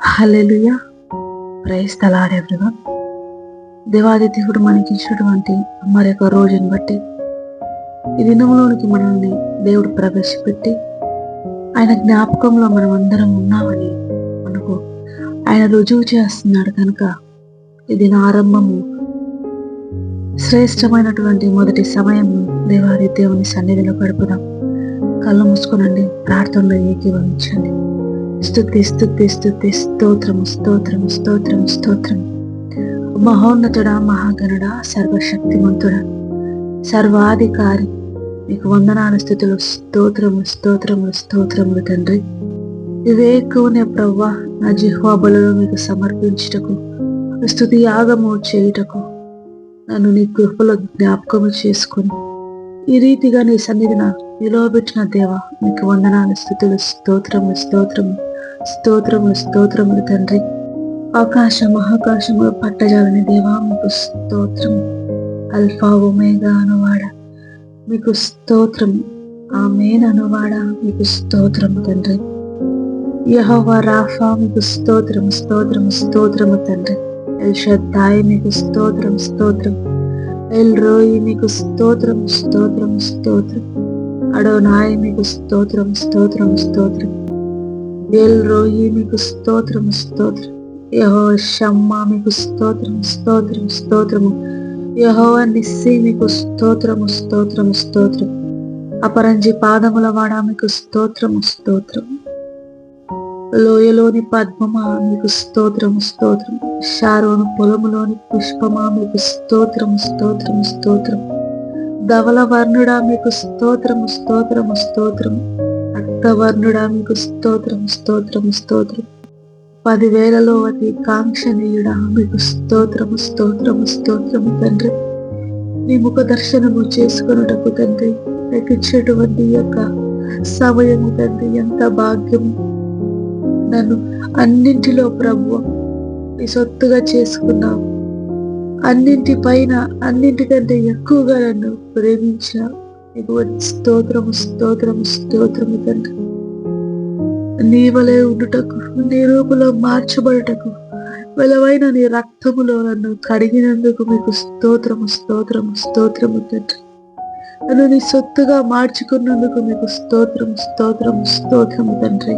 హల్లెలూయా. Praise తలాడేవరిగా దేవాది దేవుడు మనకి ఇచ్చినటువంటి మరొక రోజుని బట్టి ఈ దినంలోనికి మనల్ని దేవుడు ప్రవేశపెట్టి ఆయన జ్ఞాపకంలో మనం అందరం ఉన్నామని మనకు ఆయన రుజువు చేస్తున్నాడు కనుక ఇది దిన ఆరంభము శ్రేష్టమైనటువంటి మొదటి సమయం దేవాది దేవుని సన్నిధిలో గడుపుదాం. కళ్ళు మూసుకునండి ప్రార్థనలో ఏకీభవించండి. స్థుతి స్థుతి స్థుతి స్తోత్రము స్తోత్రము స్తోత్రము స్తోత్రము మహోన్నతుడా మహాగణుడా సర్వశక్తిమంతుడా. సర్వాధికారి. మీకు వందనాల స్థుతులు స్తోత్రము స్తోత్రములు స్తోత్రములు తండ్రి. వివేకునే ప్రవ్వ నా జిహ్వా మీకు సమర్పించుటకు స్థుతి యాగము చేయుటకు నన్ను నీ కృపలో జ్ఞాపకము చేసుకుని. ఈ రీతిగా నీ సన్నిధిన నిలవబెట్టిన దేవ మీకు వందనాలు స్థుతులు స్తోత్రము స్తోత్రము స్తోత్రములు స్తోత్రములు తండ్రి. ఆకాశ మహాకాశములు పట్టజాలని దేవా మీకు స్తోత్రం. అల్ఫా ఒమేగా అనువాడ. మీకు స్తోత్రం. మేన్ అనువాడ. మీకు స్తోత్రం తండ్రి. యహోవా రాఫా మీకు స్తోత్రం స్తోత్రం స్తోత్రము తండ్రి. ఎల్ షద్దాయి మీకు స్తోత్రం స్తోత్రం. ఎల్ రోయి మీకు స్తోత్రం స్తోత్రం స్తోత్రం. అడోనాయి మీకు స్తోత్రం స్తోత్రం స్తోత్రం. ఎల్ రోయి మీకు స్తోత్రం స్తోత్రం యహో షమ్మా మీకు స్తోత్రం స్తోత్రం స్తోత్రము యహో నిస్సి మీకు స్తోత్రము స్తోత్రము స్తోత్రం అపరంజి పాదముల వాడ మీకు స్తోత్రము స్తోత్రము లోయలోని పద్మమా మీకు స్తోత్రము స్తోత్రం షారోను పొలములోని పుష్పమా మీకు స్తోత్రము స్తోత్రము స్తోత్రం ధవల వర్ణుడా మీకు స్తోత్రము స్తోత్రము స్తోత్రము రక్తవర్ణుడా మీకు స్తోత్రం స్తోత్రం స్తోత్రం. పదివేలలో అతి కాంక్షణీయుడా మీకు స్తోత్రము స్తోత్రము స్తోత్రము తండ్రి. నీ ముఖ దర్శనము చేసుకున్నటకు తండ్రి నాకు ఇచ్చేటువంటి యొక్క సమయము తండ్రి ఎంత భాగ్యము. నన్ను అన్నింటిలో ప్రభు నీ సొత్తుగా చేసుకున్నావు. అన్నింటి పైన అన్నింటికంటే ఎక్కువగా నన్ను ప్రేమించిన నీకు స్తోత్రము స్తోత్రము స్తోత్రము తండ్రి. నీ వలె ఉండుటకు నీ రూపులో మార్చబడుటకు వెలవైన నీ రక్తములో నన్ను కడిగినందుకు మీకు స్తోత్రము స్తోత్రము స్తోత్రము తండ్రి. నన్ను నీ సొత్తుగా మార్చుకున్నందుకు మీకు స్తోత్రం స్తోత్రం స్తోత్రము తండ్రి.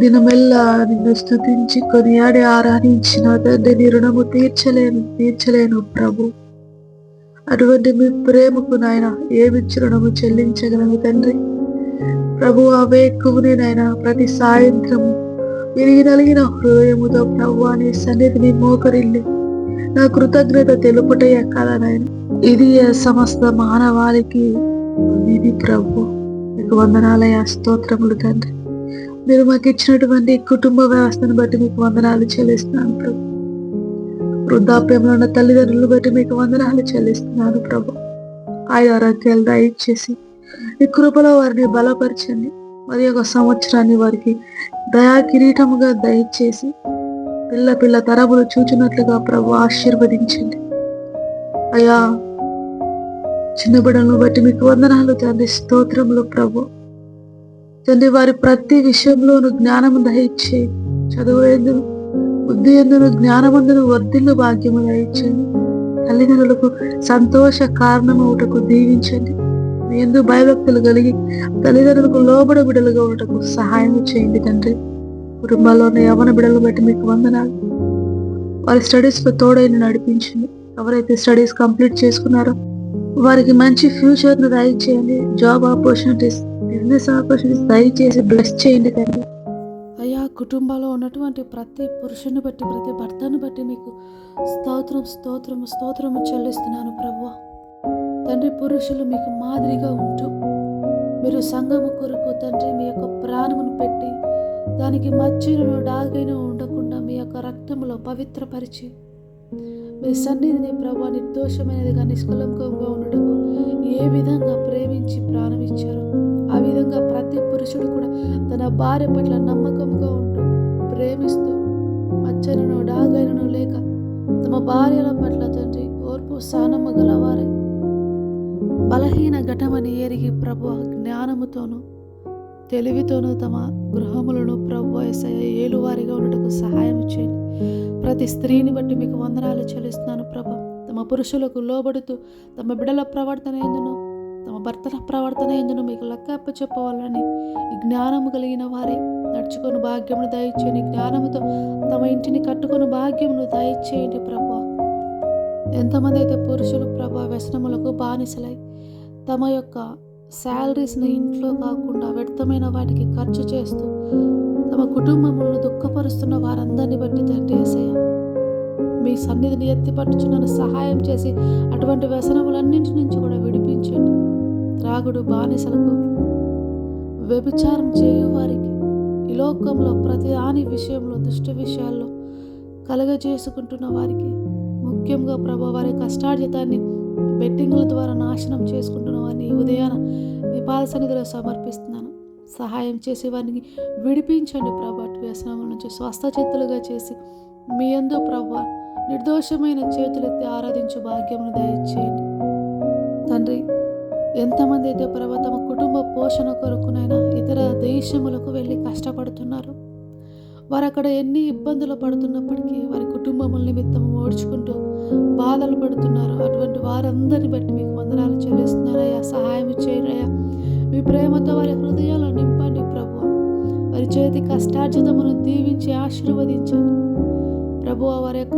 దినమెల్లా నిన్ను స్థుతించి కొనియాడి ఆరాధించిన తండ్రి నీ రుణము తీర్చలేను తీర్చలేను ప్రభు. అటువంటి మీ ప్రేమకు నాయన ఏమి రుణము చెల్లించగలము తండ్రి. ప్రభు అవే ఎక్కువనే నాయన ప్రతి సాయంత్రము విరిగి నలిగిన హృదయముతో ప్రభు అనే సన్నిధిని మోకరిల్లి నా కృతజ్ఞత తెలుపుటయ్యా కదా నాయన. ఇది సమస్త మానవాళికి ఇది ప్రభు. మీకు వందనాలయ స్తోత్రములు తండ్రి. మీరు మాకు ఇచ్చినటువంటి కుటుంబ వ్యవస్థను బట్టి మీకు వందనాలు చెల్లిస్తున్నాను ప్రభు. వృద్ధాప్యంలో ఉన్న తల్లిదండ్రులు బట్టి మీకు వందనాలు చెల్లిస్తున్నాను ప్రభు. ఆయా ఆరోగ్యాలు దయచేసి ఈ కృపలో వారిని బలపరచండి. మరి ఒక సంవత్సరాన్ని వారికి దయా కిరీటముగా దయచేసి పిల్ల పిల్ల తరములు చూచినట్లుగా ప్రభు ఆశీర్వదించండి. అయా చిన్న బిడ్డలను బట్టి మీకు వందనాలు తండ్రి స్తోత్రములు ప్రభు. తండ్రి వారి ప్రతి విషయంలోనూ జ్ఞానము దయచే చదువు ఎందుకు బుద్ధి ఎందును జ్ఞానమందును వర్ధిల్లు భాగ్యము దయచండి తల్లిదండ్రులకు సంతోష కారణమవుటకు దీవించండి మీ ఎందు భయభక్తులు కలిగి తల్లిదండ్రులకు లోబడ బిడలుగా ఉండటకు సహాయం చేయండి తండ్రి. కుటుంబాల్లోని యవన బిడలు బట్టి మీకు వందనాలు. వారి స్టడీస్లో తోడైన నడిపించండి. ఎవరైతే స్టడీస్ కంప్లీట్ చేసుకున్నారో వారికి మంచి ఫ్యూచర్ను దయచేయండి. జాబ్ ఆపర్చునిటీస్ బిజినెస్ ఆపర్చునిటీస్ దయచేసి బ్లెస్ చేయండి తండ్రి. కుటుంబంలో ఉన్నటువంటి ప్రతి పురుషుని బట్టి ప్రతి భర్తను బట్టి మీకు స్తోత్రం స్తోత్రం స్తోత్రము చెల్లిస్తున్నాను ప్రభు తండ్రి పురుషులు మీకు మాదిరిగా ఉంటూ మీరు సంఘము కొరకు తండ్రి మీ యొక్క ప్రాణమును పెట్టి దానికి మచ్చిను డాగైన ఉండకుండా మీ యొక్క రక్తములో పవిత్రపరిచి మీ సన్నిధిని ప్రభా నిర్దోషమైనదిగా నిష్కలంకంగా ఉండటకు ఏ విధంగా ప్రేమించి ప్రాణం ఇచ్చారో ఆ విధంగా ప్రతి పురుషుడు కూడా తన భార్య పట్ల నమ్మకంగా ఉంటూ ప్రేమిస్తూ మచ్చనను డాగైనను లేక తమ భార్యల పట్ల తండ్రి ఓర్పు సానమ్మ గలవారై. బలహీన ఘటమని ఎరిగి ప్రభు జ్ఞానముతోనూ తెలివితోనూ తమ గృహములను ప్రభు ఏలువారిగా ఉండటకు సహాయం చేయండి. ప్రతి స్త్రీని బట్టి మీకు వందనాలు చెల్లిస్తున్నాను ప్రభా. తమ పురుషులకు లోబడుతూ తమ బిడల ప్రవర్తన ఎందును తమ భర్తల ప్రవర్తన ఎందును మీకు లెక్క చెప్పవాలని జ్ఞానము కలిగిన వారే. నడుచుకొని భాగ్యమును దయచేయండి. జ్ఞానముతో తమ ఇంటిని కట్టుకొని భాగ్యమును దయచేయండి ప్రభా. ఎంతమంది అయితే పురుషులు ప్రభా వ్యసనములకు బానిసలై తమ యొక్క శాలరీస్ని ఇంట్లో కాకుండా వ్యర్థమైన వాటికి ఖర్చు చేస్తూ తమ కుటుంబములను దుఃఖపరుస్తున్న వారందరిని బట్టి తండ్రి ఏసయ్య. మీ సన్నిధిని ఎత్తిపట్టుచున్న సహాయం చేసి అటువంటి వ్యసనములన్నింటి నుంచి కూడా విడిపించండి. త్రాగుడు బానిసలకు వ్యభిచారం చేయు వారికి ఈ లోకంలో ప్రతి దాని విషయంలో దుష్ట విషయాల్లో కలగజేసుకుంటున్న వారికి ముఖ్యంగా ప్రభా వారి కష్టార్జితాన్ని బెట్టింగ్ల ద్వారా నాశనం చేసుకుంటున్న వారిని ఉదయాన మీ పాద సన్నిధిలో సమర్పిస్తున్నాను. సహాయం చేసి వారిని విడిపించండి ప్రభా. వ్యసనముల నుంచి స్వస్థచిత్తులుగా చేసి మీ ఎందు ప్రభా నిర్దోషమైన చేతులెత్తి ఆరాధించు భాగ్యమును దయచేయండి. తండ్రి ఎంతమంది అయితే ప్రభా తమ కుటుంబ పోషణ కొరకునైనా ఇతర దేశములకు వెళ్ళి కష్టపడుతున్నారు వారు అక్కడ ఎన్ని ఇబ్బందులు పడుతున్నప్పటికీ వారి కుటుంబముల నిమిత్తం ఓడ్చుకుంటూ బాధలు పడుతున్నారు. అటువంటి వారందరిని బట్టి మీకు వందనాలు చెల్లిస్తున్నారయ్యా సహాయం చేయరయ్యా. మీ ప్రేమతో వారి హృదయాలను వారి చేతి కష్టార్జితమును దీవించి ఆశీర్వదించండి. ప్రభు వారి యొక్క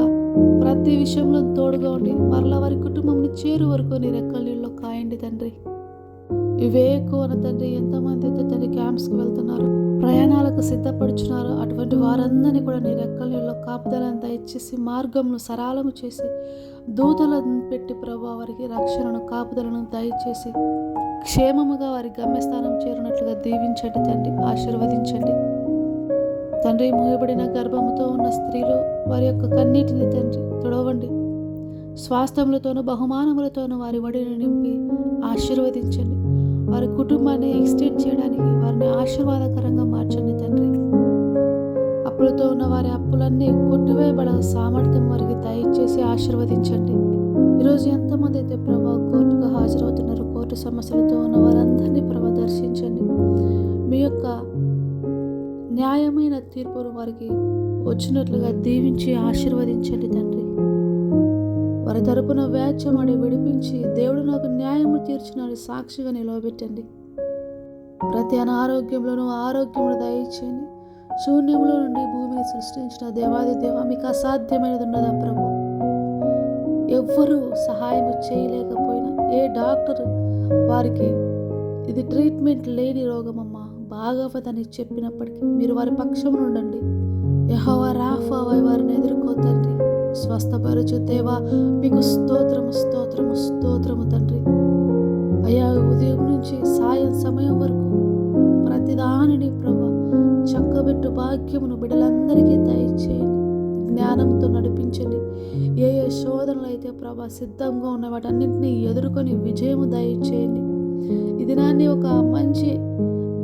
ప్రతి విషయంలో తోడుగా ఉండి మరలా వారి కుటుంబంని చేరు వరకు నీ రెక్కల నీళ్ళు కాయండి తండ్రి. ఇవే కోన తండ్రి ఎంతమంది అయితే తండ్రి క్యాంప్స్కి వెళ్తున్నారు ప్రయాణాలకు సిద్ధపడుచున్నారు అటువంటి వారందరినీ కూడా నీ రెక్కల నీళ్ళు కాపుదలను దయచేసి మార్గంను సరళము చేసి దూతలను పెట్టి ప్రభు వారికి రక్షణను కాపుదలను దయచేసి క్షేమముగా వారి గమ్యస్థానం చేరినట్లుగా దీవించండి తండ్రి ఆశీర్వదించండి. తండ్రి మూయబడిన గర్భముతో ఉన్న స్త్రీలు వారి యొక్క కన్నీటిని తండ్రి తుడవండి. స్వాస్థములతోనూ బహుమానములతోనూ వారి వడిని నింపి ఆశీర్వదించండి. వారి కుటుంబాన్ని ఎక్స్టెండ్ చేయడానికి వారిని ఆశీర్వాదకరంగా మార్చండి తండ్రి. అప్పులతో ఉన్న వారి అప్పులన్నీ కొట్టువేయబడ సామర్థ్యం వారికి దయచేసి ఆశీర్వదించండి. ఈరోజు ఎంతమంది అయితే ప్రభా హాజరవుతున్నారు. కోర్టు సమస్యలతో ఉన్న వారందరినీ ప్రభ దర్శించండి. మీ యొక్క న్యాయమైన తీర్పును వారికి వచ్చినట్లుగా దీవించి ఆశీర్వదించండి తండ్రి. వారి తరపున వ్యాచ్యమాడి విడిపించి దేవుడు నాకు న్యాయము తీర్చినని సాక్షిగా నిలవబెట్టండి. ప్రతి అనారోగ్యంలోనూ ఆరోగ్యమును దయచేయండి. శూన్యములో నుండి భూమిని సృష్టించిన దేవాది దేవ మీకు అసాధ్యమైనది ఉన్నదా ప్రభు? ఎవ్వరూ సహాయం చేయలేక ఏ డాక్టర్? వారికి ఇది ట్రీట్మెంట్ లేని రోగమమ్మా. బాగవదని చెప్పినప్పటికీ మీరు వారి పక్షం ఉండండి. యహోవా రాఫా వారిని ఎదుర్కోతండి స్వస్థపరచు దేవా మీకు స్తోత్రము స్తోత్రము స్తోత్రము తండ్రి. అయ్యా ఉదయం నుంచి సాయం సమయం వరకు ప్రతిదానిని ప్రభా చక్కబెట్టు భాగ్యమును బిడ్డలందరికీ దయచేయండి. జ్ఞానంతో నడిపించండి. ఏ శోధనలు అయితే ప్రభా సిద్ధంగా ఉన్న వాటన్నింటినీ ఎదుర్కొని విజయము దయచేయండి. ఈ దినాన్ని ఒక మంచి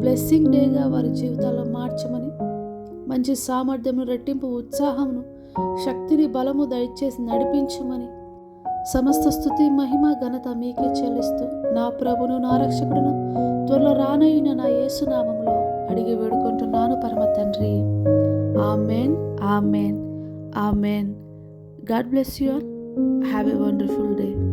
బ్లెస్సింగ్ డేగా వారి జీవితాల్లో మార్చమని మంచి సామర్థ్యము రెట్టింపు ఉత్సాహమును శక్తిని బలము దయచేసి నడిపించమని సమస్త స్థుతి మహిమ ఘనత మీకే చెల్లిస్తూ నా ప్రభును నా రక్షకుడును త్వరలో రానయిన నా యేసునామంలో అడిగి వేడుకుంటున్నాను పరమ తండ్రి. Amen amen amen. God bless you all. Have a wonderful day.